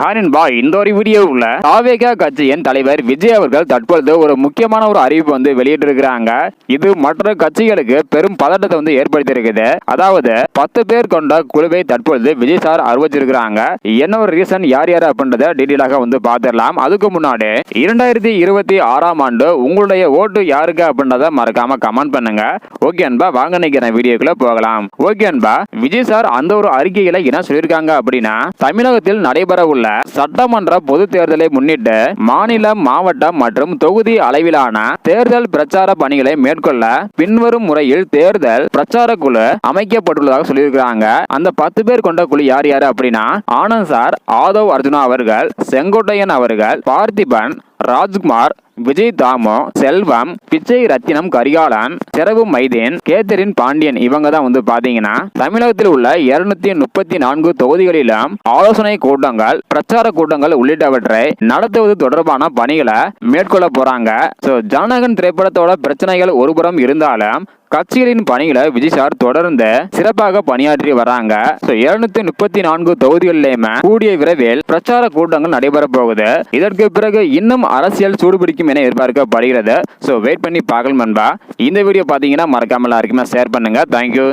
ஹானின்பா இந்த ஒரு வீடியோவில் தாவேகா கட்சியின் தலைவர் விஜய் அவர்கள் தற்பொழுது ஒரு முக்கியமான ஒரு அறிவிப்பு வந்து வெளியிட்டிருக்கிறாங்க. இது மற்ற கட்சிகளுக்கு பெரும் பதட்டத்தை வந்து ஏற்படுத்தி இருக்குது அதாவது பத்து பேர் கொண்ட குழுவை தற்பொழுது விஜய் சார் அறிவிச்சிருக்கிறாங்க. என்ன ஒரு ரீசன் யார் யார் அப்படின்றத டீட்டெயிலாக வந்து பார்த்துடலாம். அதுக்கு முன்னாடி இரண்டாயிரத்தி இருபத்தி ஆறாம் ஆண்டு உங்களுடைய ஓட்டு யாருக்கு அப்படின்றத மறக்காம கமெண்ட் பண்ணுங்க. ஓகே அன்பா வாங்க நினைக்கிற வீடியோக்குள்ள போகலாம். ஓகே அன்பா விஜய் சார் அந்த ஒரு அறிக்கையில என்ன சொல்லியிருக்காங்க அப்படின்னா தமிழகத்தில் நடைபெற உள்ள சட்டமன்ற பொது தேர்தலை முன்னிட்டு மாநில மாவட்டம் மற்றும் தொகுதி அளவிலான தேர்தல் பிரச்சார பணிகளை மேற்கொள்ள பின்வரும் முறையில் தேர்தல் பிரச்சார குழு அமைக்கப்பட்டுள்ளதாக சொல்லியிருக்கிறாங்க. அந்த பத்து பேர் கொண்ட குழு யார் யார் அப்படின்னா ஆனந்த் சார் ஆதவ் அர்ஜுனா அவர்கள் செங்கோட்டையன் அவர்கள் பார்த்திபன் ராஜ்குமார் விஜய் தாமோ செல்வம் பிச்சை ரத்தினம் கரிகாலன் செரவு மைதேன் கேத்தரின் பாண்டியன் இவங்க தான் வந்து பாத்தீங்கன்னா தமிழகத்தில் உள்ள இருநூத்தி முப்பத்தி நான்கு தொகுதிகளிலும் ஆலோசனை கூட்டங்கள் பிரச்சார கூட்டங்கள் உள்ளிட்டவற்றை நடத்துவது தொடர்பான பணிகளை மேற்கொள்ள போறாங்க. ஸோ ஜனநாயகன் திரைப்படத்தோட பிரச்சனைகள் ஒருபுறம் இருந்தாலும் கட்சிகளின் பணிகளை விஜய் சார் தொடர்ந்து சிறப்பாக பணியாற்றி வராங்க. ஸோ இருநூத்தி முப்பத்தி நான்கு தொகுதிகளிலுமே கூடிய விரைவில் பிரச்சார கூட்டங்கள் நடைபெற போகுது. இதற்கு பிறகு இன்னும் அரசியல் சூடுபிடிக்கும் என எதிர்பார்க்கப்படுகிறது. ஸோ வெயிட் பண்ணி பார்க்கலாம் நண்பா. இந்த வீடியோ பார்த்தீங்கன்னா மறக்காம எல்லாருக்குமே ஷேர் பண்ணுங்க. தேங்க்யூ